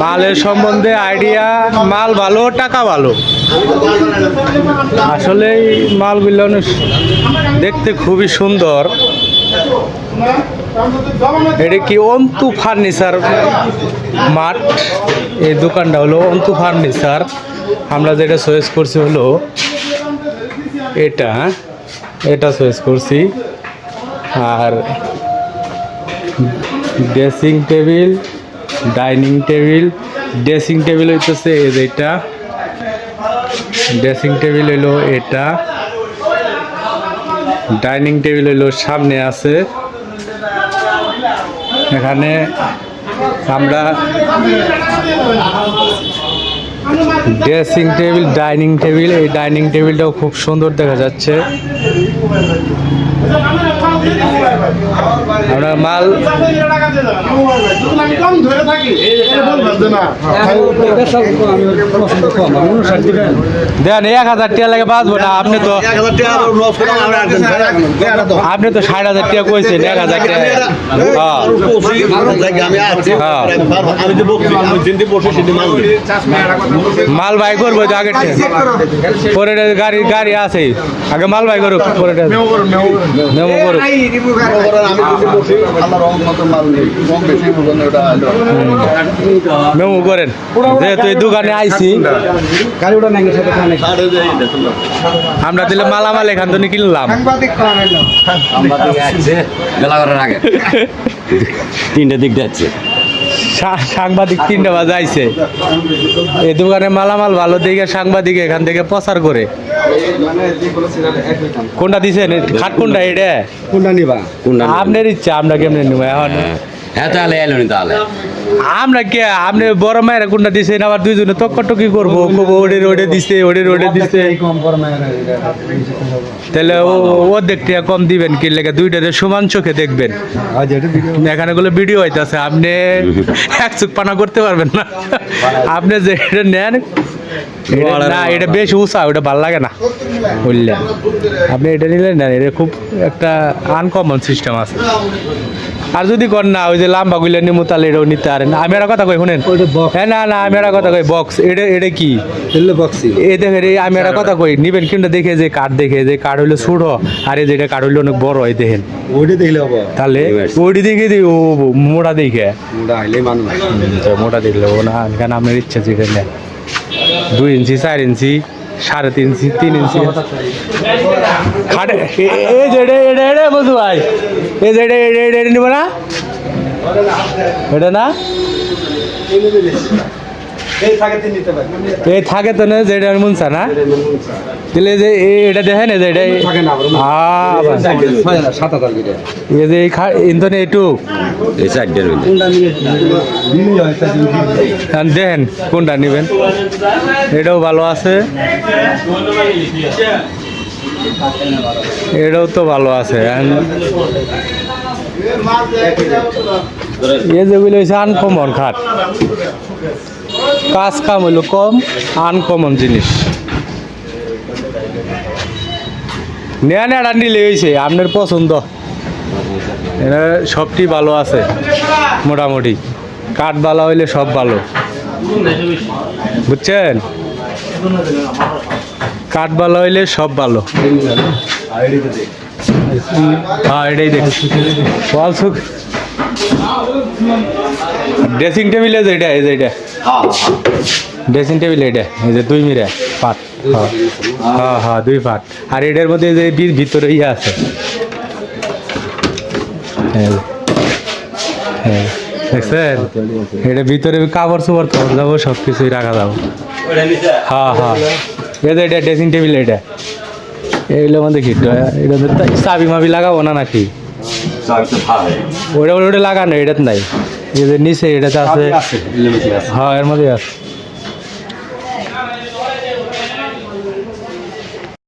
মালের সম্বন্ধে আইডিয়া মাল ভালো, টাকা ভালো? আসলে মালগুলো দেখতে খুবই সুন্দর। এটা কি অন্তু ফার্নিচার মাঠ? এই দোকানটা হলো অন্তু ফার্নিচার। আমরা যেটা চয়েস করছি হলো এটা এটা চয়েস করছি। আর dressing table dining table, dressing table হইতেছে এটা। ড্রেসিং টেবিল হইল এটা। ডাইনিং টেবিল হইল সামনে আছে। এখানে আমরা ড্রেসিং টেবিল, ডাইনিং টেবিল, এই ডাইনিং টেবিলটাও খুব সুন্দর দেখা যাচ্ছে। আমরা মাল দেন এক হাজার টাকা লাগে বাঁচবো না। আপনি তো আপনি তো ষাট হাজার টাকা কইছেন, এক হাজার টাকা। হ্যাঁ। মাল বাই করব আগে পরে গাড়ি গাড়ি আছে। আগে মাল বাই করুক পরে মেমো করুক মেমো করেন যেহেতু এই দোকানে আইছি। আমরা দিলে মালামাল এখান থেকে কিনলাম। তিনটে দিক যাচ্ছে সা- সাংবাদিক তিনটা বাজে আইছে। এই দোকানে মালামাল ভালো দিকে সাংবাদিক এখান থেকে প্রচার করে। কোনটা দিছেন? খাট কোনটা এটা? কোনটা নিবা? কোনটা? আপনার ইচ্ছা আমরা কেমনে নেব এখন? হ্যাঁ। হ্যাঁ তাহলে এলো নি তাহলে। আমরা কে আপনি বড় মায়ের কোনটা দিছেন? আবার দুইজনে করব কবো ওডে ওডে দিছে ওডে ওডে দিছে। তাহলে ও ও দেখতে কম দিবেন কি লেগে? দুইটাতে সমান চোখে দেখবেন। এখানে গুলো ভিডিও হইতাছে আপনি এক চুক পানা করতে পারবেন না। আপনি যে এটা নেন না এটা বেশ উঁচা ওটা ভালো লাগে না। বুঝলেন? আপনি এটা নিলেন না এটা খুব একটা আনকমন সিস্টেম আছে। আর যদি কর না ওই যে লাম্বা গুলো নিমু তাহলে এটাও নিতে পারেন। আমি একটা কথা কই শুনেন? হ্যাঁ না না আমি একটা কথা কই বক্স এটা এটা কি? এই দেখেন এই আমি একটা কথা কই নিবেন কিন্তু দেখে যে কাঠ দেখে যে কাঠ হইল ছোট আর এই যেটা কাঠ হইল অনেক বড় এই দেখেন। ওইটা দেখলে তাহলে. ওইটি দেখে দিই ও মোটা দেখে। মোটা দেখলে ও না কেন আপনার ইচ্ছা যেটা দুই ইঞ্চি চার ইঞ্চি সাড়ে তিন ইঞ্চি তিন ইঞ্চি। খাটে। এ- এই যে এটা এটা বন্ধু ভাই। এই যে এটা এটা এটা নিব না? এটা না? এই থাকে তো না যেটা মনসা না? তাহলে যে এই- এটা দেখেন যে এটা থাকে না, আ সাত হাজার এই যে এই খা এই হয় তাই দিন। দেখেন কোনটা নেবেন? এটাও ভালো আছে। এটাও তো ভালো আছে। এ যেগুলো হচ্ছে আনকমন খাট। কাজ কাম হইল কম আনকমন জিনিস। নেয়া নেড়া নিলে হয়েছে আপনার পছন্দ। এটা সবটি ভালো আছে, মোটামুটি। কাঠ ভালো হইলে সব ভালো। বুঝছেন? কাঠ ভালো হইলে সব ভালো। হ্যাঁ এটাই দেখ। ওয়ালসুক ড্রেসিং টেবিল এই যে এটা যে এটা। ড্রেসিং টেবিল এটা এই যে দুই মিরা পাট। হ্যাঁ হ্যাঁ দুই পাট। আর এটার মধ্যে যে ভিতরে ইয়ে আছে। হ্যাঁ হ্যাঁ দেখছেন? এটা ভিতরে কাপড় চোপড় খাওয়া যাব সব কিছুই রাখা যাব। হ্যাঁ হ্যাঁ। এই যে এটা ড্রেসিং টেবিল এটা। এইগুলো মধ্যে কি এটা? চাবি মাবি লাগাবো না নাকি? ওটা ওটা লাগানো এটাতে নাই। এই যে নিচে এটাতে আছে। হ্যাঁ এর মধ্যে আছে।